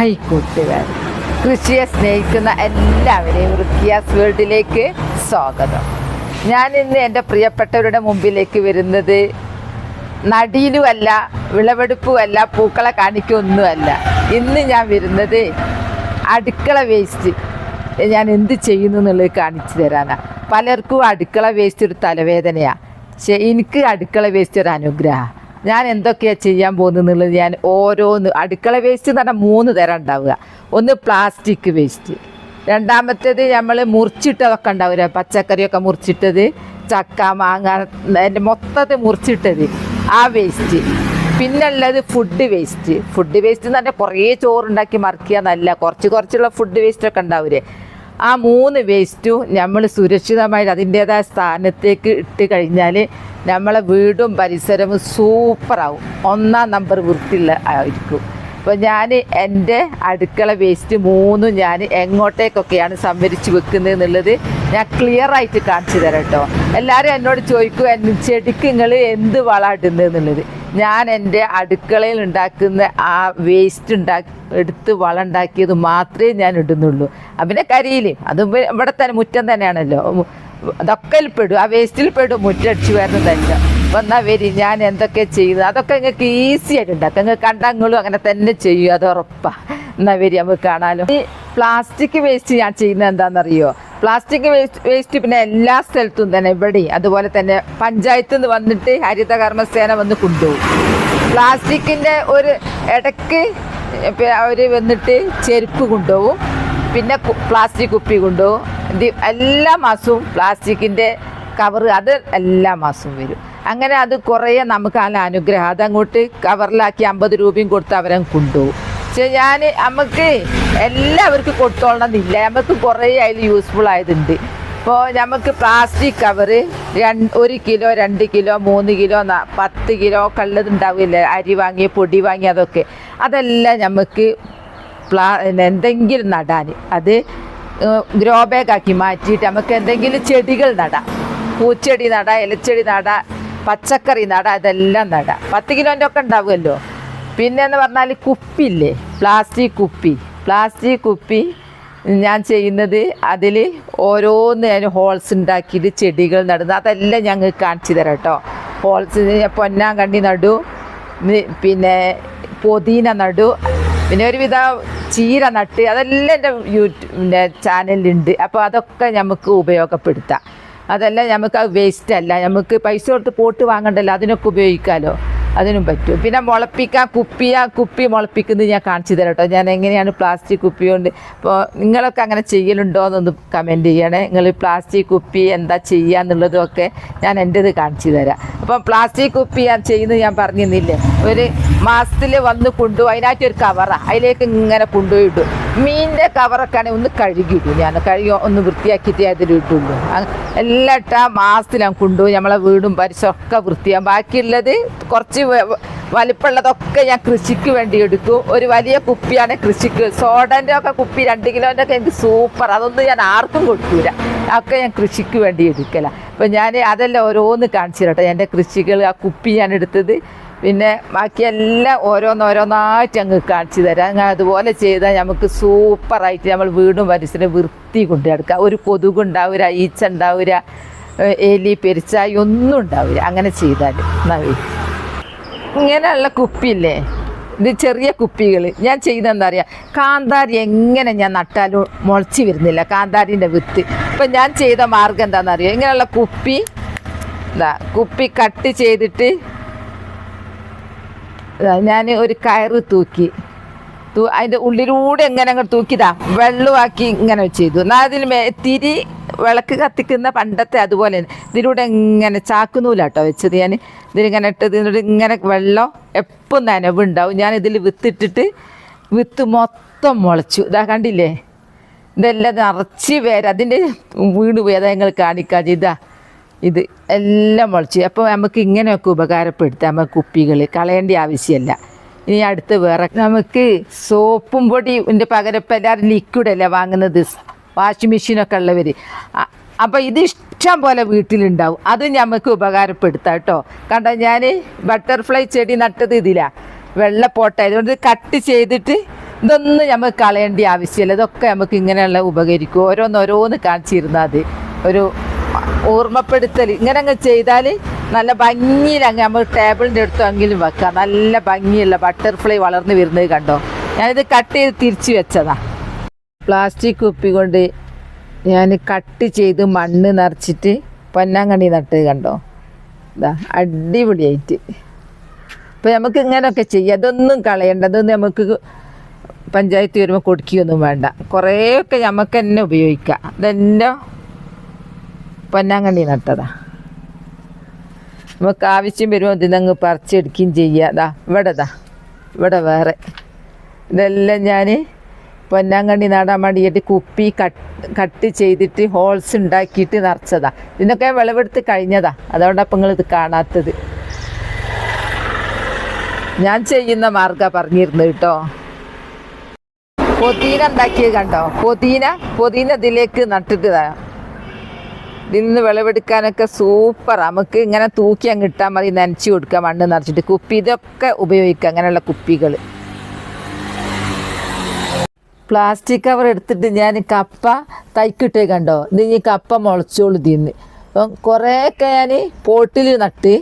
Hi കൂട്ടുകാർ കൃഷിയെ സ്നേഹിക്കുന്ന എല്ലാവരെയും റുക്കിയാസ് വേൾഡിലേക്ക് സ്വാഗതം. ഞാൻ ഇന്ന് എന്റെ പ്രിയപ്പെട്ടവരുടെ മുമ്പിലേക്ക് വരുന്നത് നടീലുമല്ല വിളവെടുപ്പുമല്ല പൂക്കളെ കാണിക്കൊന്നുമല്ല. ഇന്ന് ഞാൻ വരുന്നത് അടുക്കള വേസ്റ്റ്. ഞാൻ എന്ത് ചെയ്യുന്നു എന്നുള്ളത് കാണിച്ചു തരാനാണ് പലർക്കും അടുക്കള വേസ്റ്റ് ഒരു തലവേദനയാണ് പക്ഷേ എനിക്ക് അടുക്കള വേസ്റ്റ് ഒരു അനുഗ്രഹമാണ് ഞാൻ എന്തൊക്കെയാണ് ചെയ്യാൻ പോകുന്നത് ഞാൻ ഓരോന്ന് അടുക്കള വേസ്റ്റ് എന്ന് പറഞ്ഞാൽ മൂന്ന് തരം ഉണ്ടാവുക. ഒന്ന് പ്ലാസ്റ്റിക് വേസ്റ്റ് രണ്ടാമത്തേത് നമ്മൾ മുറിച്ചിട്ടതൊക്കെ ഉണ്ടാവില്ല പച്ചക്കറിയൊക്കെ മുറിച്ചിട്ടത് ചക്ക മാങ്ങ അതിന്റെ മൊത്തത്തിൽ മുറിച്ചിട്ടത്. ആ വേസ്റ്റ് പിന്നുള്ളത് ഫുഡ് വേസ്റ്റ് ഫുഡ് വേസ്റ്റ് എന്ന് പറഞ്ഞാൽ കുറേ ചോറുണ്ടാക്കി മറിക്കുക കുറച്ച് കുറച്ചുള്ള ഫുഡ് വേസ്റ്റൊക്കെ ഉണ്ടാവില്ലേ ആ മൂന്ന് വേസ്റ്റും നമ്മൾ സുരക്ഷിതമായിട്ട് അതിന്റേതായ സ്ഥാനത്തേക്ക് ഇട്ട് കഴിഞ്ഞാൽ നമ്മളെ വീടും പരിസരവും സൂപ്പറാവും. ഒന്നാം നമ്പർ വൃത്തിയുള്ള ആയിരിക്കും. അപ്പോൾ ഞാൻ എന്റെ അടുക്കള വേസ്റ്റ് മൂന്നും ഞാൻ എങ്ങോട്ടേക്കൊക്കെയാണ് സംഭരിച്ച് വെക്കുന്നത് എന്നുള്ളത് ഞാൻ ക്ലിയർ ആയിട്ട് കാണിച്ചു തരാം കേട്ടോ എല്ലാവരും എന്നോട് ചോദിക്കും "എൻ- ചെടിക്ക് നിങ്ങൾ എന്ത് വളം ഇടുന്നത്? എന്നുള്ളത്. ഞാൻ എന്റെ അടുക്കളയിൽ ഉണ്ടാക്കുന്ന ആ വേസ്റ്റ് ഉണ്ടാക്കി എടുത്ത് വളം ഉണ്ടാക്കിയത് മാത്രമേ ഞാൻ ഇടുന്നുള്ളൂ. അപ്പം പിന്നെ കരിയിലും അതും ഇവിടെ തന്നെ മുറ്റം തന്നെയാണല്ലോ. അതൊക്കെ പെടും ആ വേസ്റ്റിൽ പെടും മുറ്റടിച്ച് വരുന്നതല്ല വന്നാ വരി ഞാൻ എന്തൊക്കെ ചെയ്യുന്നത് അതൊക്കെ നിങ്ങൾക്ക് ഈസി ആയിട്ട് ഉണ്ടാക്കാം. നിങ്ങൾക്ക് കണ്ടങ്ങളും അങ്ങനെ തന്നെ ചെയ്യും അത് ഉറപ്പാ. എന്നാൽ വരി നമുക്ക് കാണാലോ. ഈ പ്ലാസ്റ്റിക് വേസ്റ്റ് ഞാൻ ചെയ്യുന്നത് എന്താണെന്നറിയോ? പ്ലാസ്റ്റിക് വേസ്റ്റ് വേസ്റ്റ് പിന്നെ എല്ലാ സ്ഥലത്തും തന്നെ ഇവിടെ അതുപോലെ തന്നെ പഞ്ചായത്തിൽ നിന്ന് വന്നിട്ട് ഹരിത കർമ്മസേന വന്ന് കൊണ്ടുപോകും. പ്ലാസ്റ്റിക്കിന്റെ ഒരു ഇടയ്ക്ക് അവർ വന്നിട്ട് ചെരുപ്പ് കൊണ്ടുപോകും. പിന്നെ പ്ലാസ്റ്റിക് കുപ്പി കൊണ്ടുപോകും എല്ലാ മാസവും പ്ലാസ്റ്റിക്കിന്റെ കവർ അത് എല്ലാ മാസവും വരും. അങ്ങനെ അത് കുറേ നമുക്ക് നല്ല അനുഗ്രഹം അതങ്ങോട്ട് കവറിലാക്കി അമ്പത് രൂപയും കൊടുത്ത് അവരെ കൊണ്ടുപോകും. ഞാൻ നമുക്ക് എല്ലാവർക്കും കൊടുത്തോളണം എന്നില്ല നമുക്ക് കുറേ അതിൽ യൂസ്ഫുൾ ആയതുണ്ട്. ഇപ്പോൾ നമുക്ക് പ്ലാസ്റ്റിക് കവറ് രണ്ട് ഒരു കിലോ രണ്ട് കിലോ മൂന്ന് കിലോ പത്ത് കിലോ കള്ളത് ഉണ്ടാവില്ല അരി വാങ്ങി പൊടി വാങ്ങി അതൊക്കെ. അതെല്ലാം നമുക്ക് പ്ലാ എന്തെങ്കിലും നടാൻ. അത് ഗ്രോ ബാഗാക്കി മാറ്റിയിട്ട് നമുക്ക് എന്തെങ്കിലും ചെടികൾ നടാം. പൂച്ചെടി നടാം ഇലച്ചെടി നടാം പച്ചക്കറി നടാം ഇതെല്ലാം നടാം. പത്ത് കിലോന്റെ ഒക്കെ ഉണ്ടാവുമല്ലോ. പിന്നെ എന്ന് പറഞ്ഞാൽ കുപ്പിയില്ലേ? പ്ലാസ്റ്റിക് കുപ്പി. പ്ലാസ്റ്റിക് കുപ്പി ഞാൻ ചെയ്യുന്നത് അതിൽ ഓരോന്ന് ഞാൻ ഹോൾസ് ഉണ്ടാക്കിയിട്ട് ചെടികൾ നടുന്നത്. അതെല്ലാം ഞങ്ങൾ കാണിച്ചു തരാം കേട്ടോ. ഹോൾസ് പൊന്നാങ്കണ്ണി നടു പിന്നെ പൊതീന നടു പിന്നെ ഒരുവിധ ചീര നട്ട് അതെല്ലാം എന്റെ യൂട്യൂബിന്റെ ചാനലിലുണ്ട്. അപ്പോൾ അതൊക്കെ നമുക്ക് ഉപയോഗപ്പെടുത്താം. അതെല്ലാം നമുക്ക് വേസ്റ്റ് അല്ല. നമുക്ക് പൈസ കൊടുത്ത് പോട്ട് വാങ്ങണ്ടല്ലോ അതിനൊക്കെ ഉപയോഗിക്കാമല്ലോ അതിനും പറ്റും. പിന്നെ മുളപ്പിക്കാൻ കുപ്പി ആ കുപ്പി മുളപ്പിക്കുന്നത് ഞാൻ കാണിച്ചു തരാം കേട്ടോ. ഞാൻ എങ്ങനെയാണ് പ്ലാസ്റ്റിക് കുപ്പി കൊണ്ട് ഇപ്പോൾ നിങ്ങളൊക്കെ അങ്ങനെ ചെയ്യലുണ്ടോ എന്നൊന്ന് കമന്റ് ചെയ്യണേ. നിങ്ങൾ പ്ലാസ്റ്റിക് കുപ്പി എന്താ ചെയ്യുക എന്നുള്ളതൊക്കെ ഞാൻ എന്റെത് കാണിച്ചു തരാം. അപ്പം പ്ലാസ്റ്റിക് കുപ്പി ഞാൻ ചെയ്യുന്നത് ഞാൻ പറഞ്ഞിരുന്നില്ലേ? ഒരു മാസത്തിൽ വന്ന് കൊണ്ടുപോയി അതിനായിട്ട് ഒരു കവറാണ് അതിലേക്ക് ഇങ്ങനെ കൊണ്ടുപോയി ഇടും. മീനിന്റെ കവറൊക്കെ ആണെങ്കിൽ ഒന്ന് കഴുകിയിട്ടു ഞാൻ. കഴുകി ഒന്ന് വൃത്തിയാക്കിയിട്ട് അതിൽ ഇട്ടുള്ളൂ എല്ലാം ഇട്ടാൽ മാസത്തിൽ ഞാൻ കൊണ്ടുപോയി. നമ്മളെ വീടും പരിസരമൊക്കെ വൃത്തിയാകും ബാക്കിയുള്ളത് കുറച്ച് വലിപ്പമുള്ളതൊക്കെ ഞാൻ കൃഷിക്ക് വേണ്ടി എടുക്കും. ഒരു വലിയ കുപ്പിയാണ് കൃഷിക്ക്. സോഡന്റെ ഒക്കെ കുപ്പി രണ്ട് കിലോന്റെ ഒക്കെ എനിക്ക് സൂപ്പർ. അതൊന്നും ഞാൻ ആർക്കും കൊടുക്കൂല. അതൊക്കെ ഞാൻ കൃഷിക്ക് വേണ്ടി എടുക്കല. അപ്പം ഞാൻ അതെല്ലാം ഓരോന്ന് കാണിച്ചു തരട്ടെ. എന്റെ കൃഷികൾ ആ കുപ്പി ഞാൻ എടുത്തത്. പിന്നെ ബാക്കിയെല്ലാം ഓരോന്നോരോന്നായിട്ട് അങ്ങ് കാണിച്ചു തരാം. അതുപോലെ ചെയ്താൽ നമുക്ക് സൂപ്പറായിട്ട് നമ്മൾ വീടും പരിസരം വൃത്തി കൊണ്ടു ഒരു കൊതുക് ഉണ്ടാവില്ല ഈച്ച ഉണ്ടാവില്ല എലി പെരിച്ചായി ഒന്നും ഉണ്ടാവില്ല. അങ്ങനെ ചെയ്താൽ നവി ഇങ്ങനെയുള്ള കുപ്പിയില്ലേ? ഇത് ചെറിയ കുപ്പികൾ ഞാൻ ചെയ്തെന്താ അറിയാം? കാന്താരി എങ്ങനെ ഞാൻ നട്ടാലും മുളച്ച് വരുന്നില്ല. കാന്താരിന്റെ വിത്ത്. ഇപ്പം ഞാൻ ചെയ്ത മാർഗം എന്താണെന്ന് അറിയാം? ഇങ്ങനെയുള്ള കുപ്പി ഇതാ കുപ്പി കട്ട് ചെയ്തിട്ട് ഞാൻ ഒരു കയറ് തൂക്കി. അതിന്റെ ഉള്ളിലൂടെ എങ്ങനെ അങ്ങോട്ട് തൂക്കിതാ വെള്ളമാക്കി ഇങ്ങനെ ചെയ്തു. എന്നാൽ അതിൽ തിരി വിളക്ക് കത്തിക്കുന്ന പണ്ടത്തെ അതുപോലെ തന്നെ. ഇതിലൂടെ ഇങ്ങനെ ചാക്കുന്നൂലാട്ടോ വെച്ചത് ഞാൻ ഇതിലിങ്ങനെ ഇട്ടത് ഇതിലൂടെ ഇങ്ങനെ വെള്ളം എപ്പം നനവുണ്ടാവും. ഞാൻ ഇതിൽ വിത്തിട്ടിട്ട് വിത്ത് മൊത്തം മുളച്ചു. ഇതാ കണ്ടില്ലേ? ഇതെല്ലാം നിറച്ച് പേര് അതിന്റെ വീണ് പോയി. അതാ ഞങ്ങൾ കാണിക്കാൻ ഇതാ. ഇത് എല്ലാം മുളച്ചു. അപ്പോൾ നമുക്ക് ഇങ്ങനെയൊക്കെ ഉപകാരപ്പെടുത്താം. നമുക്ക് കുപ്പികൾ കളയേണ്ട ആവശ്യമല്ല. ഇനി അടുത്ത് വേറെ. നമുക്ക് സോപ്പും പൊടിന്റെ പകരം ഇപ്പം എല്ലാവരും ലിക്വിഡ് അല്ലേ വാങ്ങുന്നത്? വാഷിംഗ് മെഷീനൊക്കെ ഉള്ളവർ അപ്പോൾ ഇത് ഇഷ്ടം പോലെ വീട്ടിലുണ്ടാവും. അത് നമുക്ക് ഉപകാരപ്പെടുത്താം കേട്ടോ. കണ്ട ഞാൻ ബട്ടർഫ്ലൈ ചെടി നട്ടത് ഇതിലാണ് വെള്ളപ്പോട്ട അതുകൊണ്ട് കട്ട് ചെയ്തിട്ട് ഇതൊന്നും നമുക്ക് കളയേണ്ട ആവശ്യമില്ല. ഇതൊക്കെ നമുക്ക് ഇങ്ങനെയുള്ള ഉപകരിക്കും. ഓരോന്ന് ഓരോന്ന് കാണിച്ചിരുന്നാൽ അത് ഒരു ഓർമ്മപ്പെടുത്തൽ ഇങ്ങനെ അങ്ങ് ചെയ്താൽ നല്ല ഭംഗിയിൽ നമ്മൾ ടേബിളിന്റെ അടുത്തെങ്കിലും വെക്കാം. നല്ല ഭംഗിയുള്ള ബട്ടർഫ്ലൈ വളർന്നു വരുന്നത് കണ്ടോ? ഞാനിത് കട്ട് ചെയ്ത് തിരിച്ചു വെച്ചതാ. പ്ലാസ്റ്റിക് കുപ്പി കൊണ്ട് ഞാൻ കട്ട് ചെയ്ത് മണ്ണ് നിറച്ചിട്ട് പൊന്നാങ്കണ്ണി നട്ട് കണ്ടോ? ഇതാ അടിപൊളിയായിട്ട്. ഇപ്പം നമുക്ക് ഇങ്ങനെയൊക്കെ ചെയ്യാം. അതൊന്നും കളയണ്ട. അതൊന്നും നമുക്ക് പഞ്ചായത്ത് വരുമ്പോൾ കൊടുക്കുകയൊന്നും വേണ്ട. കുറേയൊക്കെ നമുക്ക് തന്നെ ഉപയോഗിക്കാം. അതെല്ലാം പൊന്നാങ്കണ്ണി നട്ടതാ. നമുക്ക് ആവശ്യം വരുമ്പോൾ ഇതിനങ്ങ് പറിച്ചെടുക്കുകയും ചെയ്യുക. അതാ ഇവിടെ ദാ ഇവിടെ വേറെ. ഇതെല്ലാം ഞാൻ പൊന്നാങ്കണ്ണി നടാൻ വേണ്ടിയിട്ട് കുപ്പി കട്ട് കട്ട് ചെയ്തിട്ട് ഹോൾസ് ഉണ്ടാക്കിയിട്ട് നിറച്ചതാ. ഇതിനൊക്കെ വിളവെടുത്ത് കഴിഞ്ഞതാ. അതുകൊണ്ടാണ് നിങ്ങൾ ഇത് കാണാത്തത്. ഞാൻ ചെയ്യുന്ന മാർഗ പറഞ്ഞിരുന്നു കേട്ടോ. പൊതീന ഉണ്ടാക്കിയത് കണ്ടോ? പൊതീന പൊതീന ഇതിലേക്ക് നട്ടിട്ട് തരാം നിന്ന് വിളവെടുക്കാനൊക്കെ സൂപ്പർ നമുക്ക് ഇങ്ങനെ തൂക്കി അങ്ങ് ഇട്ടാൽ മതി നനച്ച് കൊടുക്കുക മണ്ണ് നിറച്ചിട്ട്. കുപ്പി ഇതൊക്കെ ഉപയോഗിക്കുക അങ്ങനെയുള്ള കുപ്പികൾ പ്ലാസ്റ്റിക് കവർ എടുത്തിട്ട് ഞാൻ കപ്പ തൈക്കിട്ടേ കണ്ടോ? ഇത് കപ്പ മുളച്ചോളൂ തിന്ന് അപ്പം കുറേയൊക്കെ ഞാൻ പോട്ടിൽ നട്ട്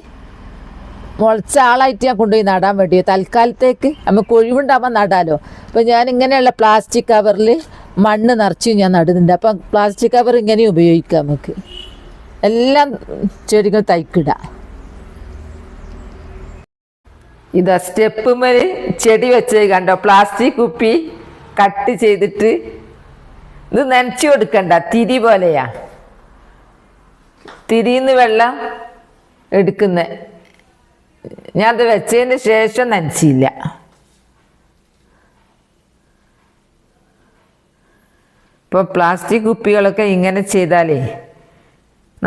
മുളച്ച ആളായിട്ട് ഞാൻ കൊണ്ടുപോയി നടാൻ വേണ്ടി. തൽക്കാലത്തേക്ക് നമുക്ക് ഒഴിവുണ്ടാകുമ്പോൾ നടാലോ. അപ്പം ഞാൻ ഇങ്ങനെയുള്ള പ്ലാസ്റ്റിക് കവറിൽ മണ്ണ് നിറച്ച് ഞാൻ നടുന്നുണ്ട്. അപ്പം പ്ലാസ്റ്റിക് കവർ ഇങ്ങനെ ഉപയോഗിക്കാം നമുക്ക്. എല്ലാം ചെടികൾ തൈക്കിടാം. ഇതാ സ്റ്റെപ്പ് മേൽ ചെടി വെച്ചത് കണ്ടോ? പ്ലാസ്റ്റിക് കുപ്പി കട്ട് ചെയ്തിട്ട് ഇത് നനച്ചു കൊടുക്കണ്ട. തിരി പോലെയാ. തിരിന്ന് വെള്ളം എടുക്കുന്ന. ഞാൻ അത് വെച്ചതിന് ശേഷം നനച്ചില്ല. ഇപ്പോൾ പ്ലാസ്റ്റിക് കുപ്പികളൊക്കെ ഇങ്ങനെ ചെയ്താലേ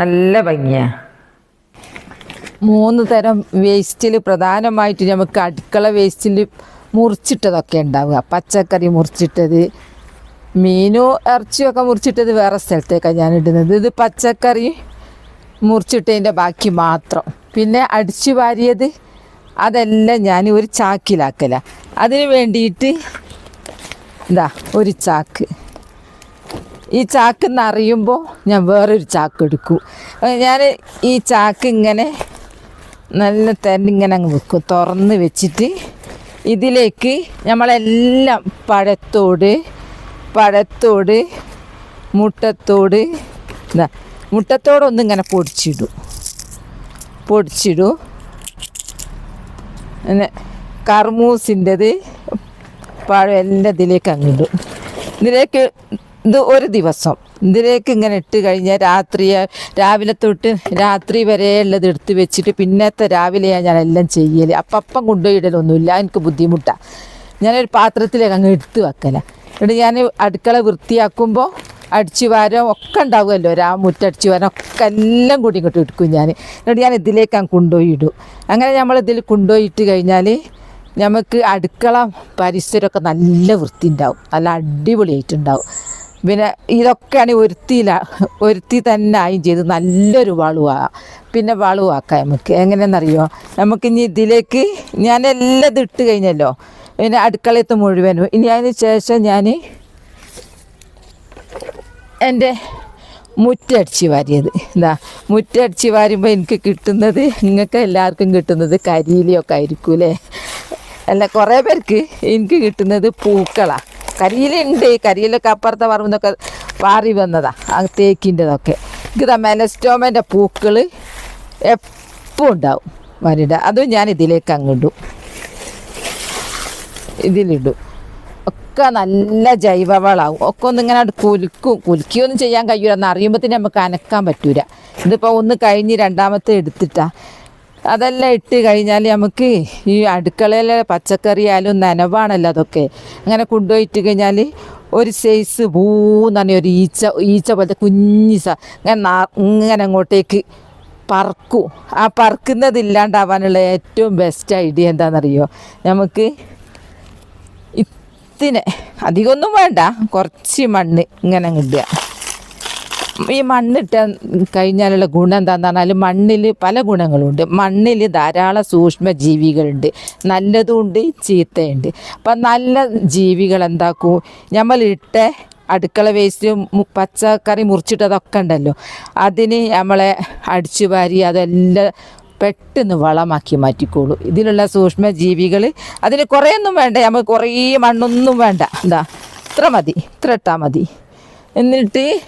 നല്ല ഭംഗിയാ. മൂന്ന് തരം വേസ്റ്റിൽ പ്രധാനമായിട്ട് നമുക്ക് അടുക്കള വേസ്റ്റിൽ മുറിച്ചിട്ടതൊക്കെ ഉണ്ടാവുക. പച്ചക്കറി മുറിച്ചിട്ടത് മീനോ ഇറച്ചിയൊക്കെ മുറിച്ചിട്ടത് വേറെ സ്ഥലത്തേക്കാണ് ഞാൻ ഇടുന്നത് ഇത് പച്ചക്കറി മുറിച്ചിട്ടതിന്റെ ബാക്കി മാത്രം. പിന്നെ അടിച്ചു വാരിയത് അതെല്ലാം ഞാൻ ഒരു ചാക്കിലാക്കല. അതിന് വേണ്ടിയിട്ട് ഇതാ ഒരു ചാക്ക്. ഈ ചാക്ക് നിറയുമ്പോൾ ഞാൻ വേറൊരു ചാക്ക് എടുക്കും ഞാൻ ഈ ചാക്ക് ഇങ്ങനെ നല്ല തന്നെ ഇങ്ങനെ അങ്ങ് വെക്കും. തുറന്ന് വെച്ചിട്ട് ഇതിലേക്ക് നമ്മളെല്ലാം പഴത്തോട് പഴത്തോട് മുട്ടത്തോട് ഇതാ മുട്ടത്തോടൊന്നും ഇങ്ങനെ പൊടിച്ചിടും. പൊടിച്ചിടും. പിന്നെ കർമൂസിന്റെത് പഴം എല്ലാം ഇതിലേക്ക് അങ്ങിടും ഇതിലേക്ക് ഇത് ഒരു ദിവസം. ഇതിലേക്ക് ഇങ്ങനെ ഇട്ട് കഴിഞ്ഞാൽ രാത്രി രാവിലെ തൊട്ട് രാത്രി വരെ ഉള്ളത് എടുത്ത് വെച്ചിട്ട് പിന്നത്തെ രാവിലെയാണ് ഞാൻ എല്ലാം ചെയ്യൽ അപ്പം അപ്പം കൊണ്ടുപോയിടലൊന്നുമില്ല. എനിക്ക് ബുദ്ധിമുട്ടാണ് ഞാനൊരു പാത്രത്തിലേക്ക് അങ്ങ് എടുത്ത് വെക്കല. എന്നിട്ട് ഞാൻ അടുക്കള വൃത്തിയാക്കുമ്പോൾ അടിച്ചു വാരം ഒക്കെ ഉണ്ടാവുമല്ലോ. രാ മുറ്റടിച്ചു വാരം ഒക്കെ എല്ലാം കൂടി ഇങ്ങോട്ട് എടുക്കും ഞാൻ എന്നിട്ട് ഞാൻ ഇതിലേക്ക് ഞാൻ കൊണ്ടുപോയി ഇടും. അങ്ങനെ നമ്മൾ ഇതിൽ കൊണ്ടുപോയി കഴിഞ്ഞാൽ നമുക്ക് അടുക്കള പരിസരമൊക്കെ നല്ല വൃത്തി ഉണ്ടാവും നല്ല അടിപൊളിയായിട്ടുണ്ടാവും. പിന്നെ ഇതൊക്കെയാണ് ഒരുത്തിയില ഒരുത്തി തന്നെ ആയും ചെയ്ത് നല്ലൊരു വളുവാ. പിന്നെ വളവാക്കാം നമുക്ക്. എങ്ങനെയെന്നറിയോ നമുക്ക് ഇനി ഇതിലേക്ക് ഞാൻ എല്ലാം ഇട്ട് കഴിഞ്ഞല്ലോ. പിന്നെ അടുക്കളയത്ത് മുഴുവനും. ഇനി അതിന് ശേഷം ഞാൻ എന്റെ മുറ്റടിച്ച് വാരിയത്. എന്താ മുറ്റടിച്ച് വാരുമ്പോൾ എനിക്ക് കിട്ടുന്നത് നിങ്ങൾക്ക് എല്ലാവർക്കും കിട്ടുന്നത് കരിയിലയൊക്കെ ആയിരിക്കും അല്ലേ അല്ല കുറേ പേർക്ക് എനിക്ക് കിട്ടുന്നത് പൂക്കളാണ് കരിയിലുണ്ട് കരിയിലൊക്കെ അപ്പുറത്തെ പറമ്പെന്നൊക്കെ പാറി വന്നതാ ആ തേക്കിന്റെതൊക്കെ. എനിക്ക് മെലസ്റ്റോമന്റെ പൂക്കൾ എപ്പോൾ ഉണ്ടാവും? വരിട അതും ഞാൻ ഇതിലേക്ക് അങ്ങിടും ഇതിലിടും. ഒക്കെ നല്ല ജൈവവളാവും. ഒക്കെ ഒന്ന് ഇങ്ങനെ കുലുക്കും. കുലുക്കിയൊന്നും ചെയ്യാൻ കഴിയൂല. എന്ന് അറിയുമ്പോഴത്തേന് നമുക്ക് അനക്കാൻ പറ്റൂല. ഇതിപ്പോൾ ഒന്ന് കഴിഞ്ഞ് രണ്ടാമത്തെ എടുത്തിട്ടാ. അതെല്ലാം ഇട്ട് കഴിഞ്ഞാൽ നമുക്ക് ഈ അടുക്കളയിലെ പച്ചക്കറി ആയാലും നനവാണല്ലോ അതൊക്കെ. അങ്ങനെ കൊണ്ടുപോയിട്ട് കഴിഞ്ഞാൽ ഒരു സൈസ് പൂന്ന് പറഞ്ഞ ഒരു ഈച്ച ഈച്ച പോലത്തെ കുഞ്ഞി സ ഇങ്ങനെ ഇങ്ങനെ അങ്ങോട്ടേക്ക് പറക്കും. ആ പറക്കുന്നതില്ലാണ്ടാവാനുള്ള ഏറ്റവും ബെസ്റ്റ് ഐഡിയ എന്താണെന്നറിയോ നമുക്ക് ഇത്തിനെ അധികമൊന്നും വേണ്ട. കുറച്ച് മണ്ണ് ഇങ്ങനെ കിട്ടുക ഈ മണ്ണിട്ട കഴിഞ്ഞാലുള്ള ഗുണം എന്താന്ന് പറഞ്ഞാൽ മണ്ണിൽ പല ഗുണങ്ങളുണ്ട്. മണ്ണിൽ ധാരാളം സൂക്ഷ്മ ജീവികളുണ്ട് നല്ലതുണ്ട് ചീത്തയുണ്ട്. അപ്പം നല്ല ജീവികൾ എന്താക്കും? നമ്മളിട്ട അടുക്കള വേസ്റ്റ് പച്ചക്കറി മുറിച്ചിട്ടതൊക്കെ ഉണ്ടല്ലോ. അതിന് നമ്മളെ അടിച്ചു വാരി അതെല്ലാം പെട്ടെന്ന് വളമാക്കി മാറ്റിക്കോളൂ. ഇതിലുള്ള സൂക്ഷ്മ ജീവികൾ അതിന് കുറേയൊന്നും വേണ്ട. നമുക്ക് കുറേ മണ്ണൊന്നും വേണ്ട. എന്താ ഇത്ര മതി. ഇത്ര ഇട്ടാൽ മതി. എന്നിട്ട്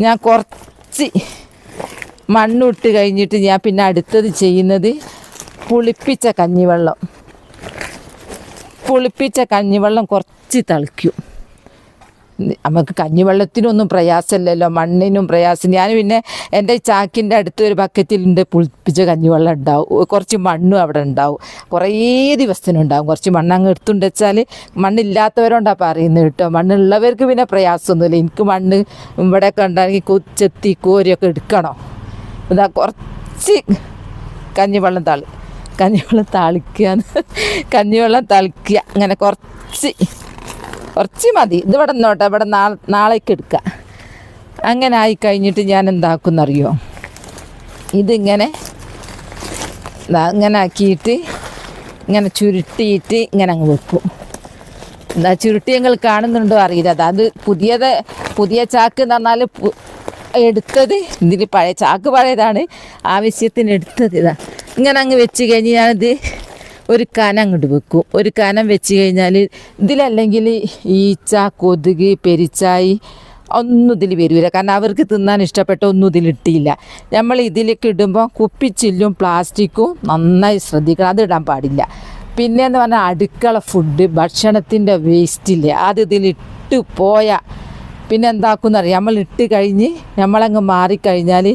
ഞാൻ കുറച്ച് മണ്ണിട്ട് കഴിഞ്ഞിട്ട് ഞാൻ പിന്നെ അടുത്തത് ചെയ്യുന്നത് പുളിപ്പിച്ച കഞ്ഞിവെള്ളം. പുളിപ്പിച്ച കഞ്ഞിവെള്ളം കുറച്ച് തളിക്കും. നമുക്ക് കഞ്ഞിവെള്ളത്തിനൊന്നും പ്രയാസമില്ലല്ലോ മണ്ണിനും പ്രയാസം. ഞാൻ പിന്നെ എന്റെ ചാക്കിന്റെ അടുത്ത് ഒരു ബക്കറ്റിലുണ്ട് പുളിപ്പിച്ച കഞ്ഞിവെള്ളം ഉണ്ടാവും. കുറച്ച് മണ്ണും അവിടെ ഉണ്ടാവും. കുറേ ദിവസത്തിനുണ്ടാവും. കുറച്ച് മണ്ണ് അങ്ങ് എടുത്തുകൊണ്ട് വെച്ചാൽ മണ്ണില്ലാത്തവരോണ്ടാണ് പറയുന്നത് കേട്ടോ. മണ്ണുള്ളവർക്ക് പിന്നെ പ്രയാസമൊന്നുമില്ല. എനിക്ക് മണ്ണ് ഇവിടെയൊക്കെ ഉണ്ടാണെങ്കിൽ കൊച്ചെത്തി കോരിയൊക്കെ എടുക്കണോ? ഇതാ കുറച്ച് കഞ്ഞിവെള്ളം തളി കഞ്ഞിവെള്ളം തളിക്കുക കഞ്ഞിവെള്ളം തളിക്കുക. അങ്ങനെ കുറച്ച് കുറച്ച് മതി. ഇത് ഇവിടെ നിന്നോട്ടെ ഇവിടെ നാളെ നാളേക്ക് എടുക്കുക അങ്ങനെ ആയി കഴിഞ്ഞിട്ട് ഞാൻ എന്താക്കുന്നറിയോ? ഇതിങ്ങനെ ഇങ്ങനെ ആക്കിയിട്ട് ഇങ്ങനെ ചുരുട്ടിയിട്ട് ഇങ്ങനെ അങ്ങ് വെക്കും. എന്താ ചുരുട്ടി ഞങ്ങൾ കാണുന്നുണ്ടോ അറിയില്ല. അത് പുതിയത് പുതിയ ചാക്ക് എന്ന് പറഞ്ഞാൽ എടുത്തത് ഇതിൽ പഴയ ചാക്ക് പഴയതാണ് ആവശ്യത്തിന് എടുത്തത്. ഇതാ ഇങ്ങനെ അങ്ങ് വെച്ച് കഴിഞ്ഞ് ഞാനിത് ഒരു കനം അങ്ങോട്ട് വെക്കും. ഒരു കനം വെച്ച് കഴിഞ്ഞാൽ ഇതിലല്ലെങ്കിൽ ഈച്ച കൊതുക് പെരിച്ചായി ഒന്നും ഇതിൽ വരില്ല കാരണം അവർക്ക് തിന്നാൻ ഇഷ്ടപ്പെട്ട ഒന്നും ഇതിലിട്ടില്ല നമ്മൾ ഇതിലേക്ക് ഇടുമ്പോൾ കുപ്പിച്ചില്ലും പ്ലാസ്റ്റിക്കും നന്നായി ശ്രദ്ധിക്കണം. അത് ഇടാൻ പാടില്ല. പിന്നെ എന്ന് പറഞ്ഞാൽ അടുക്കള ഫുഡ് ഭക്ഷണത്തിന്റെ വേസ്റ്റില്ല അത് ഇതിലിട്ട് പോയ പിന്നെ എന്താക്കുന്നറിയാം നമ്മൾ ഇട്ട് കഴിഞ്ഞ് നമ്മളങ്ങ് മാറിക്കഴിഞ്ഞാൽ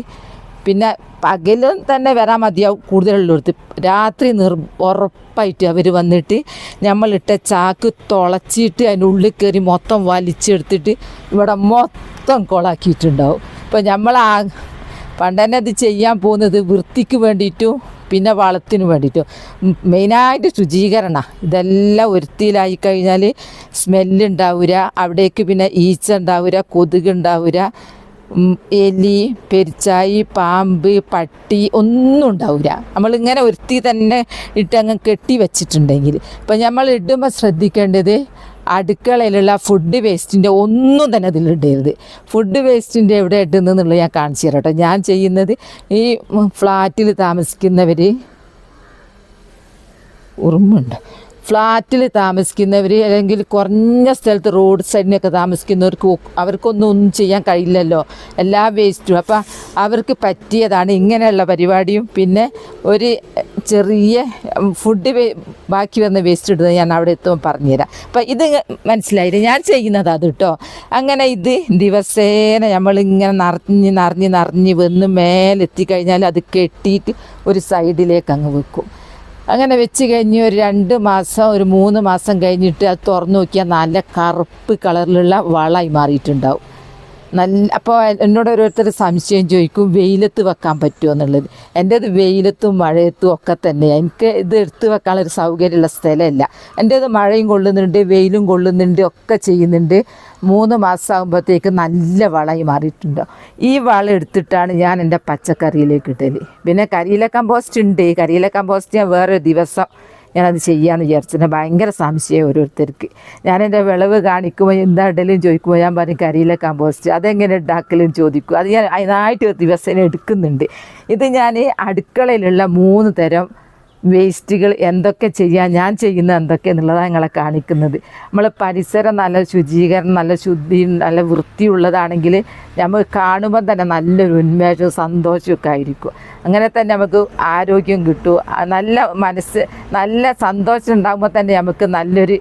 പിന്നെ പകലും തന്നെ വരാൻ മതിയാവും കൂടുതലുള്ളടത്ത് രാത്രി നിർ ഉറപ്പായിട്ട് അവർ വന്നിട്ട് നമ്മളിട്ട ചാക്ക് തുളച്ചിട്ട് അതിന്റെ ഉള്ളിൽ കയറി മൊത്തം വലിച്ചെടുത്തിട്ട് ഇവിടെ മൊത്തം കൊളാക്കിയിട്ടുണ്ടാവും. ഇപ്പം നമ്മൾ ആ പണ്ട് തന്നെ അത് ചെയ്യാൻ പോകുന്നത് വൃത്തിക്ക് വേണ്ടിയിട്ടും പിന്നെ വളത്തിന് വേണ്ടിയിട്ടും. മെയിനായിട്ട് ശുചീകരണ. ഇതെല്ലാം ഒരുത്തിയിലായി കഴിഞ്ഞാൽ സ്മെല്ലുണ്ടാവില്ല അവിടേക്ക് പിന്നെ ഈച്ച ഉണ്ടാവില്ല കൊതുക് ഉണ്ടാവില്ല എലി പെരിച്ചായി പാമ്പ് പട്ടി ഒന്നും ഉണ്ടാവില്ല നമ്മളിങ്ങനെ ഒരുത്തി തന്നെ ഇട്ടങ്ങ് കെട്ടി വെച്ചിട്ടുണ്ടെങ്കിൽ. ഇപ്പം നമ്മൾ ഇടുമ്പോൾ ശ്രദ്ധിക്കേണ്ടത് അടുക്കളയിലുള്ള ഫുഡ് വേസ്റ്റിന്റെ ഒന്നും തന്നെ അതിലിടരുത് ഫുഡ് വേസ്റ്റിന്റെ എവിടെ ഇടുന്നെന്നുള്ളത് ഞാൻ കാണിച്ചു തരാം കേട്ടോ. ഞാൻ ചെയ്യുന്നത് ഈ ഫ്ലാറ്റിൽ താമസിക്കുന്നവർ ഉറുമ്പുണ്ട്. ഫ്ലാറ്റിൽ താമസിക്കുന്നവർ അല്ലെങ്കിൽ കുറഞ്ഞ സ്ഥലത്ത് റോഡ് സൈഡിനൊക്കെ താമസിക്കുന്നവർക്ക് അവർക്കൊന്നും ഒന്നും ചെയ്യാൻ കഴിയില്ലല്ലോ. എല്ലാ വേസ്റ്റും. അപ്പം അവർക്ക് പറ്റിയതാണ് ഇങ്ങനെയുള്ള പരിപാടിയും. പിന്നെ ഒരു ചെറിയ ഫുഡ് ബാക്കി വന്ന വേസ്റ്റ് ഇടുന്നത് ഞാൻ അവിടെ എത്തുമ്പോൾ പറഞ്ഞുതരാം. അപ്പം ഇത് മനസ്സിലായില്ല? ഞാൻ ചെയ്യുന്നത് അത് കേട്ടോ അങ്ങനെ ഇത് ദിവസേന നമ്മളിങ്ങനെ നിറഞ്ഞ് നിറഞ്ഞ് നിറഞ്ഞ് വന്ന് മേലെത്തിക്കഴിഞ്ഞാൽ അത് കെട്ടിയിട്ട് ഒരു സൈഡിലേക്ക് അങ്ങ് വെക്കും. അങ്ങനെ വെച്ച് കഴിഞ്ഞ് ഒരു രണ്ട് മാസം ഒരു മൂന്ന് മാസം കഴിഞ്ഞിട്ട് അത് തുറന്നു നോക്കിയാൽ നല്ല കറുപ്പ് കളറിലുള്ള വളമായി മാറിയിട്ടുണ്ടാവും. നല്ല അപ്പോൾ എന്നോട് ഓരോരുത്തർ സംശയം ചോദിക്കും വെയിലത്ത് വെക്കാൻ പറ്റുമോ എന്നുള്ളത്. എന്റെ എന്റേത് വെയിലത്തും മഴയത്തും ഒക്കെ തന്നെയാണ് എനിക്ക് ഇത് എടുത്ത് വെക്കാനുള്ളൊരു സൗകര്യമുള്ള സ്ഥലമല്ല. എന്റേത് മഴയും കൊള്ളുന്നുണ്ട് വെയിലും കൊള്ളുന്നുണ്ട് ഒക്കെ ചെയ്യുന്നുണ്ട്. മൂന്ന് മാസം ആകുമ്പോഴത്തേക്ക് നല്ല വളമായി മാറിയിട്ടുണ്ട്. ഈ വളം എടുത്തിട്ടാണ് ഞാൻ എന്റെ പച്ചക്കറിയിലേക്ക് ഇട്ടത് പിന്നെ കരിയില കമ്പോസ്റ്റ് ഉണ്ട്. കരിയില കമ്പോസ്റ്റ് ഞാൻ വേറെ ദിവസം ഞാനത് ചെയ്യാമെന്ന് വിചാരിച്ചിട്ട് ഭയങ്കര സംശയം ഓരോരുത്തർക്ക്. ഞാൻ വിളവ് കാണിക്കുമ്പോൾ എന്താ ഇടലും ചോദിക്കുമ്പോൾ ഞാൻ പറയും കരിയിലെ കമ്പോസ്റ്റ് അതെങ്ങനെ ഉണ്ടാക്കലും ചോദിക്കും. അത് ഞാൻ അതിനായിട്ട് ദിവസേന ദിവസം എടുക്കുന്നുണ്ട്. ഇത് ഞാൻ അടുക്കളയിലുള്ള മൂന്ന് തരം വേസ്റ്റുകൾ എന്തൊക്കെ ചെയ്യാൻ ഞാൻ ചെയ്യുന്നത് എന്തൊക്കെ എന്നുള്ളതാണ് നിങ്ങളെ കാണിക്കുന്നത്. നമ്മൾ പരിസരം നല്ല ശുചീകരണം നല്ല ശുദ്ധി നല്ല വൃത്തിയുള്ളതാണെങ്കിൽ നമ്മൾ കാണുമ്പോൾ തന്നെ നല്ലൊരു ഉന്മേഷവും സന്തോഷമൊക്കെ ആയിരിക്കും. അങ്ങനെ തന്നെ നമുക്ക് ആരോഗ്യം കിട്ടും. നല്ല മനസ്സ് നല്ല സന്തോഷം ഉണ്ടാകുമ്പോൾ തന്നെ നമുക്ക് നല്ലൊരു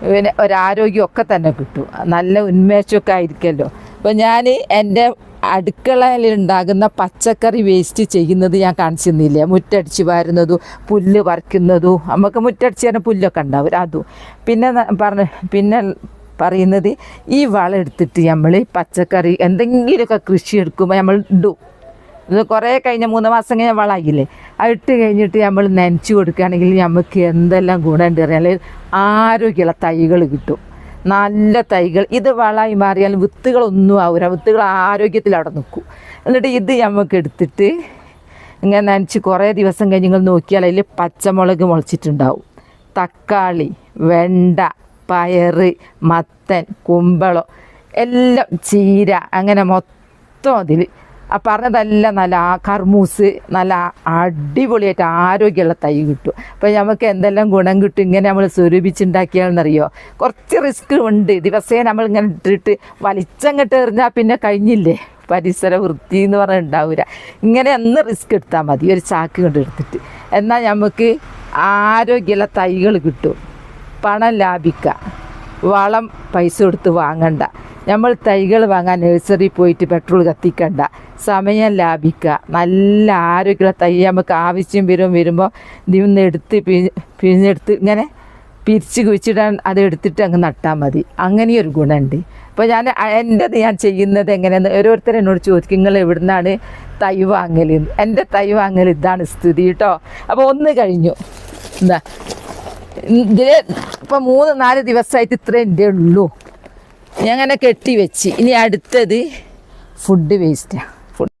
പിന്നെ ഒരാരോഗ്യമൊക്കെ തന്നെ കിട്ടും. നല്ല ഉന്മേഷമൊക്കെ ആയിരിക്കുമല്ലോ അപ്പോൾ ഞാൻ എന്റെ അടുക്കളയിൽ ഉണ്ടാകുന്ന പച്ചക്കറി വേസ്റ്റ് ചെയ്യുന്നത് ഞാൻ കാണിച്ചു തന്നില്ലേ? മുറ്റടിച്ച് വാരുന്നതും പുല്ല് പറിക്കുന്നതും. നമുക്ക് മുറ്റടിച്ച് തന്നെ പുല്ലൊക്കെ ഉണ്ടാവും. അതും. പിന്നെ പറഞ്ഞ പിന്നെ പറയുന്നത് ഈ വളം എടുത്തിട്ട് നമ്മൾ പച്ചക്കറി എന്തെങ്കിലുമൊക്കെ കൃഷി എടുക്കുമ്പോൾ നമ്മൾ ഇടും. ഇത് കുറേ കഴിഞ്ഞ മൂന്ന് മാസം കഴിഞ്ഞ വളമായില്ലേ അത് ഇട്ട് കഴിഞ്ഞിട്ട് നമ്മൾ നനച്ച് കൊടുക്കുകയാണെങ്കിൽ നമുക്ക് എന്തെല്ലാം ഗുണമുണ്ട് അറിയാൽ ആരോഗ്യമുള്ള തൈകൾ കിട്ടും. നല്ല തൈകൾ. ഇത് വളമായി മാറിയാൽ വിത്തുകളൊന്നും ആവില്ല വിത്തുകൾ ആരോഗ്യത്തിൽ അവിടെ നിൽക്കും. എന്നിട്ട് ഇത് നമുക്ക് എടുത്തിട്ട് ഇങ്ങനെ നനച്ച് കുറേ ദിവസം കഴിഞ്ഞ് നിങ്ങൾ നോക്കിയാൽ അതിൽ പച്ചമുളക് മുളച്ചിട്ടുണ്ടാവും. തക്കാളി വെണ്ട പയറ് മത്തൻ കുമ്പളം എല്ലാം ചീര അങ്ങനെ മൊത്തം അതിൽ ആ പറഞ്ഞതെല്ലാം നല്ല കർമൂസ് നല്ല അടിപൊളിയായിട്ട് ആരോഗ്യമുള്ള തൈ കിട്ടും. അപ്പോൾ നമുക്ക് എന്തെല്ലാം ഗുണം കിട്ടും ഇങ്ങനെ നമ്മൾ സ്വരൂപിച്ചുണ്ടാക്കിയാണെന്നറിയോ കുറച്ച് റിസ്ക് ഉണ്ട്. ദിവസേ നമ്മൾ ഇങ്ങനെ ഇട്ടിട്ട് വലിച്ചങ്ങോട്ട് എറിഞ്ഞാൽ പിന്നെ കഴിഞ്ഞില്ലേ? പരിസര വൃത്തി എന്ന് പറഞ്ഞാൽ ഉണ്ടാവില്ല ഇങ്ങനെ ഒന്ന് റിസ്ക് എടുത്താൽ മതി. ഒരു ചാക്ക് കൊണ്ട് എടുത്തിട്ട്. എന്നാൽ നമുക്ക് ആരോഗ്യമുള്ള തൈകൾ കിട്ടും. പണം ലാഭിക്കാം. വളം പൈസ കൊടുത്ത് വാങ്ങണ്ട. നമ്മൾ തൈകൾ വാങ്ങാൻ നഴ്സറി പോയിട്ട് പെട്രോൾ കത്തിക്കണ്ട. സമയം ലാഭിക്കുക. നല്ല ആരോഗ്യമുള്ള തൈ നമുക്ക് ആവശ്യം വരും വരുമ്പോൾ ഇതിന്ന് എടുത്ത് പിഴ് പിഴിഞ്ഞെടുത്ത് ഇങ്ങനെ പിരിച്ച് കുഴിച്ചിടാൻ അത് എടുത്തിട്ട് അങ്ങ് നട്ടാൽ മതി. അങ്ങനെയൊരു ഗുണമുണ്ട്. അപ്പോൾ ഞാൻ എന്റെത് ഞാൻ ചെയ്യുന്നത് എങ്ങനെയെന്ന് ഓരോരുത്തർ എന്നോട് ചോദിക്കും നിങ്ങൾ എവിടുന്നാണ് തൈ വാങ്ങൽ എന്റെ തൈ വാങ്ങൽ ഇതാണ് സ്ഥിതി കേട്ടോ അപ്പോൾ ഒന്ന് കഴിഞ്ഞു. എന്താ? ഇതിൽ ഇപ്പം മൂന്ന് നാല് ദിവസമായിട്ട് ഇത്രേ എന്റെ ഉള്ളൂ. ഞാൻ അങ്ങനെ കെട്ടി വെച്ച്. ഇനി അടുത്തത് ഫുഡ് വേസ്റ്റാണ് ഫുഡ്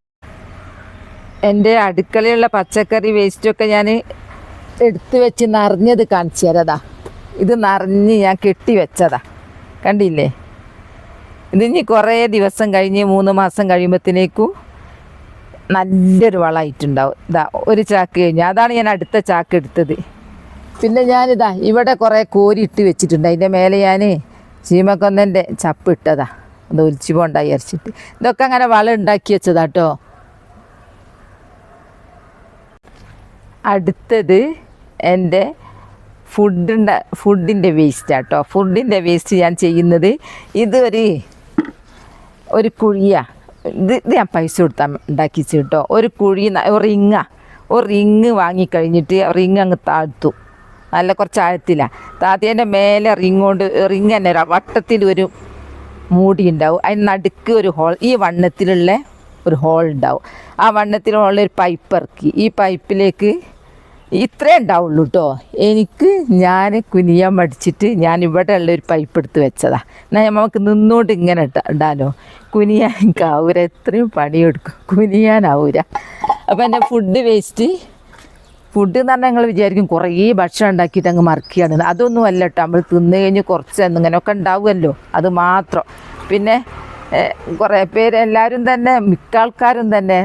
എന്റെ അടുക്കളയിലുള്ള പച്ചക്കറി വേസ്റ്റൊക്കെ ഞാൻ എടുത്ത് വെച്ച് നിറഞ്ഞത് കാണിച്ചു തരതാ. ഇത് നിറഞ്ഞ് ഞാൻ കെട്ടി വെച്ചതാ. കണ്ടില്ലേ? ഇതിനി കുറേ ദിവസം കഴിഞ്ഞ് മൂന്ന് മാസം കഴിയുമ്പോഴത്തേക്കും നല്ലൊരു വളമായിട്ടുണ്ടാവും. ഇതാ ഒരു ചാക്ക് കഴിഞ്ഞു. അതാണ് ഞാൻ അടുത്ത ചാക്ക് എടുത്തത്. പിന്നെ ഞാനിതാ ഇവിടെ കുറേ കോരി ഇട്ട് വെച്ചിട്ടുണ്ട്. അതിന്റെ മേലെ ഞാൻ ചീമക്കൊന്നന്റെ ചപ്പ് ഇട്ടതാ അത് ഒലിച്ചു പോണ്ട വിചാരിച്ചിട്ട് ഇതൊക്കെ അങ്ങനെ വളം ഉണ്ടാക്കി വെച്ചതാ കേട്ടോ അടുത്തത് എന്റെ ഫുഡിന്റെ ഫുഡിന്റെ വേസ്റ്റ് കേട്ടോ ഫുഡിന്റെ വേസ്റ്റ് ഞാൻ ചെയ്യുന്നത് ഇത് ഒരു കുഴിയാണ് ഇത് ഇത് ഞാൻ പൈസ കൊടുത്താൽ ഉണ്ടാക്കിച്ചു കേട്ടോ. ഒരു കുഴി ഒരു റിങ്ങാ. ഒരു റിങ് വാങ്ങിക്കഴിഞ്ഞിട്ട് റിങ് അങ്ങ് താഴ്ത്തു. നല്ല കുറച്ച് ആഴത്തിലാണ് താത്തേന്റെ മേലെ റിങ് കൊണ്ട് റിങ് തന്നെ വട്ടത്തിൽ ഒരു മൂടി ഉണ്ടാവും. അതിന് നടുക്ക് ഒരു ഹോൾ ഈ വണ്ണത്തിലുള്ള ഒരു ഹോൾ ഉണ്ടാവും. ആ വണ്ണത്തിലുള്ള ഒരു പൈപ്പ് ഇറക്കി. ഈ പൈപ്പിലേക്ക് ഇത്രേ ഉണ്ടാവുള്ളൂ കേട്ടോ എനിക്ക് ഞാൻ കുനിയാൻ മടിച്ചിട്ട് ഞാൻ ഇവിടെ ഉള്ള ഒരു പൈപ്പ് എടുത്ത് വെച്ചതാ. എന്നാൽ നമുക്ക് നിന്നോണ്ട് ഇങ്ങനെ ഉണ്ടാലോ കുനിയാൻ എനിക്ക് ആവൂര എത്രയും പണിയെടുക്കും. കുനിയാനാവൂര അപ്പം എന്റെ ഫുഡ് വേസ്റ്റ് ഫുഡ് എന്ന് പറഞ്ഞാൽ ഞങ്ങൾ വിചാരിക്കും കുറേ ഭക്ഷണം ഉണ്ടാക്കിയിട്ട് അങ്ങ് മറക്കുകയാണ് അതൊന്നും അല്ല കേട്ടോ നമ്മൾ തിന്നു കഴിഞ്ഞ് കുറച്ച് ഇങ്ങനെയൊക്കെ ഉണ്ടാവുമല്ലോ. അത് മാത്രം. പിന്നെ കുറേ പേര് എല്ലാവരും തന്നെ മിക്ക ആൾക്കാരും തന്നെ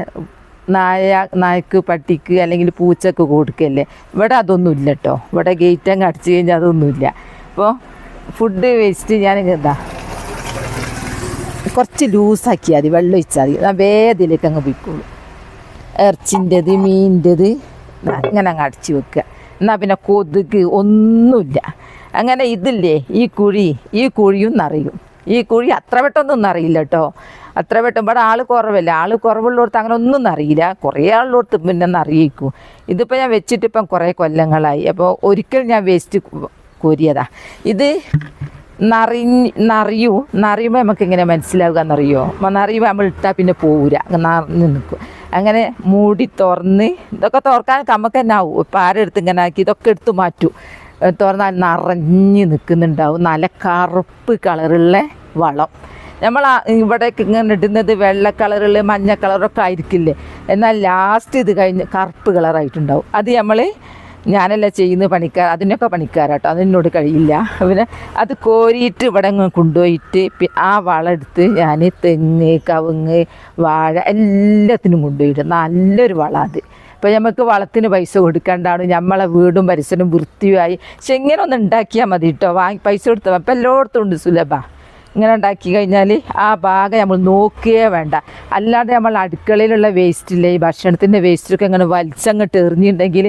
നായ നായ്ക്ക് പട്ടിക്ക് അല്ലെങ്കിൽ പൂച്ചക്ക് കൊടുക്കല്ലേ. ഇവിടെ അതൊന്നും ഇല്ല കേട്ടോ ഇവിടെ ഗേറ്റ് അങ്ങ് അടിച്ചു കഴിഞ്ഞാൽ അതൊന്നുമില്ല അപ്പോൾ ഫുഡ് വേസ്റ്റ് ഞാൻ എന്താ കുറച്ച് ലൂസാക്കിയാൽ മതി. വെള്ളം ഒഴിച്ചാൽ മതി. വേദിലേക്ക് അങ്ങ് പോയിക്കോളൂ. ഇറച്ചിന്റെത് മീനിന്റെത്. അങ്ങനെ അങ്ങ് അടിച്ചു വെക്കുക. എന്നാൽ പിന്നെ കൊതുക് ഒന്നുമില്ല. അങ്ങനെ ഇതില്ലേ ഈ കുഴി ഈ കുഴിയും നിറയും. ഈ കുഴി അത്ര പെട്ടെന്നൊന്നും അറിയില്ല കേട്ടോ. അത്ര പെട്ടെന്ന് ഇവിടെ ആൾ കുറവല്ല? ആൾ കുറവുള്ളടത്ത് അങ്ങനെ ഒന്നും അറിയില്ല കുറേ ആളുള്ളടത്ത് പിന്നെ നിറയിക്കും. ഇതിപ്പോൾ ഞാൻ വെച്ചിട്ട് ഇപ്പം കുറേ കൊല്ലങ്ങളായി. അപ്പോൾ ഒരിക്കൽ ഞാൻ വേസ്റ്റ് കോരിയതാ. ഇത് നറി നറിയൂ. നറിയുമ്പോൾ നമുക്ക് ഇങ്ങനെ മനസ്സിലാവുക എന്നറിയോ? നറിയുമ്പോൾ നമ്മൾ ഇട്ടാൽ പിന്നെ പോവില്ല അങ്ങനെ നിൽക്കും. അങ്ങനെ മൂടി തുറന്ന് ഇതൊക്കെ തുറക്കാൻ നമുക്ക് തന്നെ ആവും. ഇപ്പം ആരെടുത്ത് ഇങ്ങനെ ആക്കി ഇതൊക്കെ എടുത്ത് മാറ്റും. തുറന്നാൽ നിറഞ്ഞ് നിൽക്കുന്നുണ്ടാവും. നല്ല കറുപ്പ് കളറുള്ള വളം. നമ്മൾ ഇവിടേക്ക് ഇങ്ങനെ ഇടുന്നത് വെള്ള കളറുള്ള മഞ്ഞ കളറൊക്കെ ആയിരിക്കില്ലേ? എന്നാൽ ലാസ്റ്റ് ഇത് കഴിഞ്ഞ് കറുപ്പ് കളറായിട്ടുണ്ടാവും. അത് നമ്മൾ ഞാനല്ല ചെയ്യുന്ന പണിക്കാർ അതിനൊക്കെ പണിക്കാരാട്ടോ. അതിനോട് കഴിയില്ല. പിന്നെ അത് കോരിയിട്ട് ഇവിടെ കൊണ്ടുപോയിട്ട് ആ വളമെടുത്ത് ഞാൻ തെങ്ങ് കവുങ്ങ് വാഴ എല്ലാത്തിനും കൊണ്ടുപോയിട്ട് നല്ലൊരു വളം അത് അപ്പോൾ നമുക്ക് വളത്തിന് പൈസ കൊടുക്കാണ്ടാണ് നമ്മളെ വീടും പരിസരവും വൃത്തിയായി. പക്ഷെ ഇങ്ങനെ ഒന്ന് ഉണ്ടാക്കിയാൽ മതി കേട്ടോ വാങ്ങി പൈസ കൊടുത്താൽ അപ്പം എല്ലായിടത്തും ഉണ്ട് സുലഭ. ഇങ്ങനെ ഉണ്ടാക്കി കഴിഞ്ഞാൽ ആ ഭാഗം നമ്മൾ നോക്കുകയേ വേണ്ട. അല്ലാതെ നമ്മൾ അടുക്കളയിലുള്ള വേസ്റ്റില്ലേ ഈ ഭക്ഷണത്തിന്റെ വേസ്റ്റൊക്കെ ഇങ്ങനെ വലിച്ചങ്ങോട്ട് എറിഞ്ഞിട്ടുണ്ടെങ്കിൽ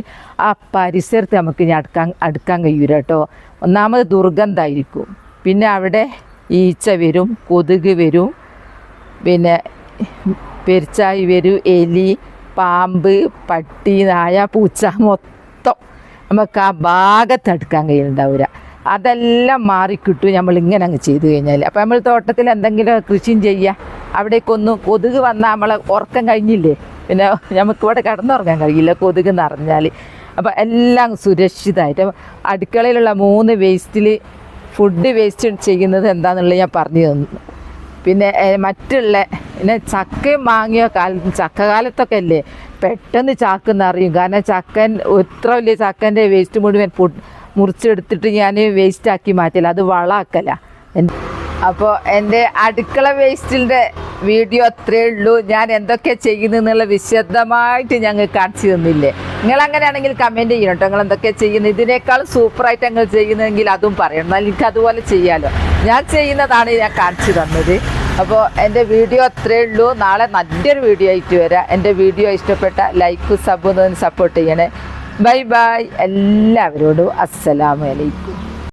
ആ പരിസരത്ത് നമുക്ക് ഇനി അടുക്കാൻ അടുക്കാൻ കഴിയൂല കേട്ടോ. ഒന്നാമത് ദുർഗന്ധമായിരിക്കും പിന്നെ അവിടെ ഈച്ച വരും കൊതുക് വരും. പിന്നെ പെരിച്ചായി വരും എലി പാമ്പ് പട്ടി നായ പൂച്ച മൊത്തം നമുക്ക് ആ ഭാഗത്ത് അടുക്കാൻ കഴിയുന്നുണ്ടാവില്ല അതെല്ലാം മാറിക്കിട്ടും നമ്മൾ ഇങ്ങനെ അങ്ങ് ചെയ്തു കഴിഞ്ഞാൽ. അപ്പോൾ നമ്മൾ തോട്ടത്തിൽ എന്തെങ്കിലും കൃഷിയും ചെയ്യുക അവിടേക്കൊന്നും കൊതുക് വന്നാൽ നമ്മളെ ഉറക്കം കഴിഞ്ഞില്ലേ? പിന്നെ നമുക്ക് ഇവിടെ കിടന്നുറങ്ങാൻ കഴിയില്ല കൊതുക് നിറഞ്ഞാൽ അപ്പോൾ എല്ലാം സുരക്ഷിതമായിട്ട് അടുക്കളയിലുള്ള മൂന്ന് വേസ്റ്റിൽ ഫുഡ് വേസ്റ്റ് ചെയ്യുന്നത് എന്താണെന്നുള്ളത് ഞാൻ പറഞ്ഞു തന്നു. പിന്നെ മറ്റുള്ള പിന്നെ ചക്കയും മാങ്ങിയ കാലത്ത് ചക്ക കാലത്തൊക്കെ അല്ലേ? പെട്ടെന്ന് ചാക്ക് നിറയും. കാരണം ചക്കൻ എത്ര വലിയ ചക്കന്റെ വേസ്റ്റ് മുഴുവൻ പൊ- മുറിച്ചെടുത്തിട്ട് ഞാൻ വേസ്റ്റ് വേസ്റ്റാക്കി മാറ്റില്ല അത് വളമാക്കല അപ്പോൾ എന്റെ അടുക്കള വേസ്റ്റിന്റെ വീഡിയോ അത്രയേ ഉള്ളൂ. ഞാൻ എന്തൊക്കെ ചെയ്യുന്നു എന്നുള്ള വിശദമായിട്ട് ഞങ്ങൾ കാണിച്ചു തന്നില്ലേ? നിങ്ങൾ അങ്ങനെയാണെങ്കിൽ കമന്റ് ചെയ്യണം കേട്ടോ നിങ്ങൾ എന്തൊക്കെ ചെയ്യുന്നു? ഇതിനേക്കാൾ സൂപ്പറായിട്ട് ഞങ്ങൾ ചെയ്യുന്നതെങ്കിൽ അതും പറയണം. എന്നാൽ എനിക്ക് അതുപോലെ ചെയ്യാമല്ലോ ഞാൻ ചെയ്യുന്നതാണ് ഞാൻ കാണിച്ചു തന്നത്. അപ്പോൾ എന്റെ വീഡിയോ അത്രയേ ഉള്ളൂ. നാളെ നല്ലൊരു വീഡിയോ ആയിട്ട് വരാം. എന്റെ വീഡിയോ ഇഷ്ടപ്പെട്ട ലൈക്ക് സബ് സപ്പോർട്ട് ചെയ്യണേ. Bye bye. എല്ലാവരോടും അസ്സലാമലൈക്കും